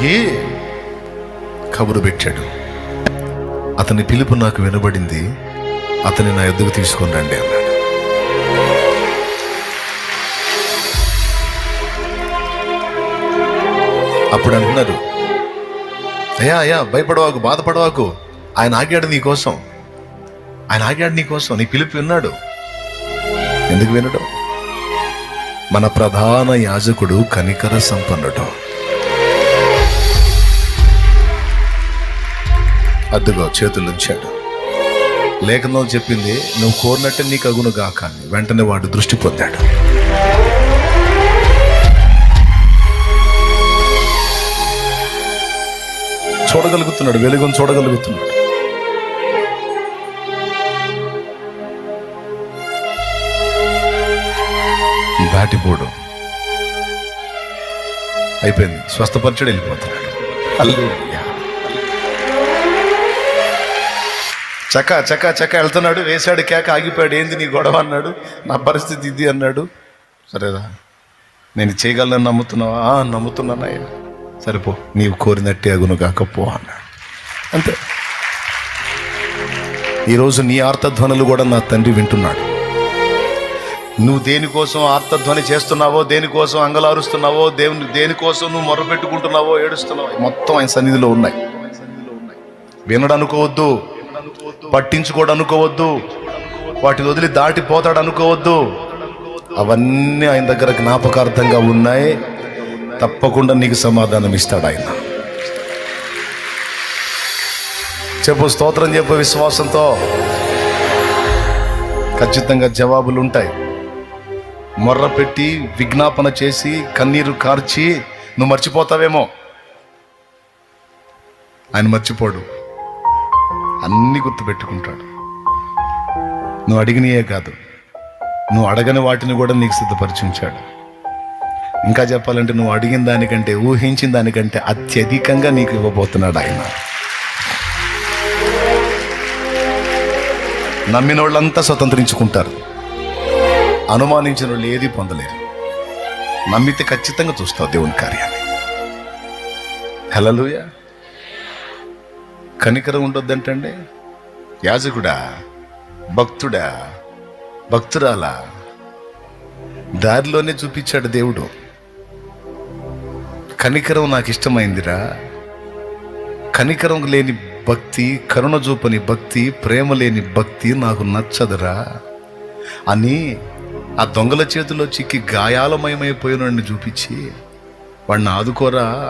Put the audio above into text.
తిరిగి కబురు పెట్టాడు. అతని పిలుపు నాకు వినబడింది. అతని నా ఎద్దుకు తీసుకుని రండి అన్నాడు. అప్పుడు అంటున్నారు అయ్యా అయ్యా భయపడవాకు బాధపడవాకు. ఆయన ఆగాడు నీ కోసం. ఆయన ఆగాడు నీ కోసం. నీ పిలుపు విన్నాడు. ఎందుకు వినడం? మన ప్రధాన యాజకుడు కనికర సంపన్నుడు. అద్దుగో చేతులుంచాడు లేఖనం చెప్పింది నువ్వు కోరినట్టు నీకు అగును గాక వెంటనే వాడు దృష్టి పొందాడు. చూడగలుగుతున్నాడు వెలుగును చూడగలుగుతున్నాడు. దాటిపోడు అయిపోయింది. స్వస్థపరచడు వెళ్ళిపోతున్నాడు. అల్లు చక్క చక్క చక్క వెళ్తున్నాడు వేశాడు కేక ఆగిపోయాడు. ఏంది నీ గొడవ అన్నాడు. నా పరిస్థితి ఇది అన్నాడు. సరేదా నేను చేయగలను నమ్ముతున్నావా? నమ్ముతున్నానయ్యా సరిపో నీవు కోరినట్టే అగును కాకపో అన్నాడు. అంతే. ఈరోజు నీ ఆర్తధ్వనులు కూడా నా తండ్రి వింటున్నాడు. నువ్వు దేనికోసం ఆర్తధ్వని చేస్తున్నావో దేనికోసం అంగలారుస్తున్నావో దేవుని దేనికోసం నువ్వు మొరపెట్టుకుంటున్నావో ఏడుస్తున్నావో? మొత్తం ఆయన సన్నిధిలో ఉన్నాయి. వినడు అనుకోవద్దు పట్టించుకోడు అనుకోవద్దు వాటిని వదిలి దాటిపోతాడు అనుకోవద్దు అవన్నీ ఆయన దగ్గర జ్ఞాపకార్థంగా ఉన్నాయి. తప్పకుండా నీకు సమాధానం ఇస్తాడు ఆయన. చెప్పు స్తోత్రం చెప్పు విశ్వాసంతో. ఖచ్చితంగా జవాబులు ఉంటాయి మొర్ర పెట్టి విజ్ఞాపన చేసి కన్నీరు కార్చి నువ్వు మర్చిపోతావేమో? ఆయన మర్చిపోడు. అన్ని గుర్తుపెట్టుకుంటాడు. నువ్వు అడిగినయే కాదు నువ్వు అడగని వాటిని కూడా నీకు సిద్ధపరిచించాడు. ఇంకా చెప్పాలంటే నువ్వు అడిగిన దానికంటే ఊహించిన దానికంటే అత్యధికంగా నీకు ఇవ్వబోతున్నాడు ఆయన. నమ్మిన వాళ్ళంతా స్వతంత్రించుకుంటారు. అనుమానించిన వాళ్ళు ఏది పొందలేరు. నమ్మితే ఖచ్చితంగా చూస్తావు దేవుని కార్యాన్ని. హలలుయా కనికరం ఉండొద్దంటండి? యాజకుడా భక్తుడా భక్తురాలా? దారిలోనే చూపించాడు దేవుడు. కనికరం నాకు ఇష్టమైందిరా కనికరం లేని భక్తి కరుణ చూపని భక్తి ప్రేమ లేని భక్తి నాకు నచ్చదురా. అని ఆ దొంగల చేతిలో చిక్కి గాయాలమయమైపోయిన చూపించి వాడిని ఆదుకోరా.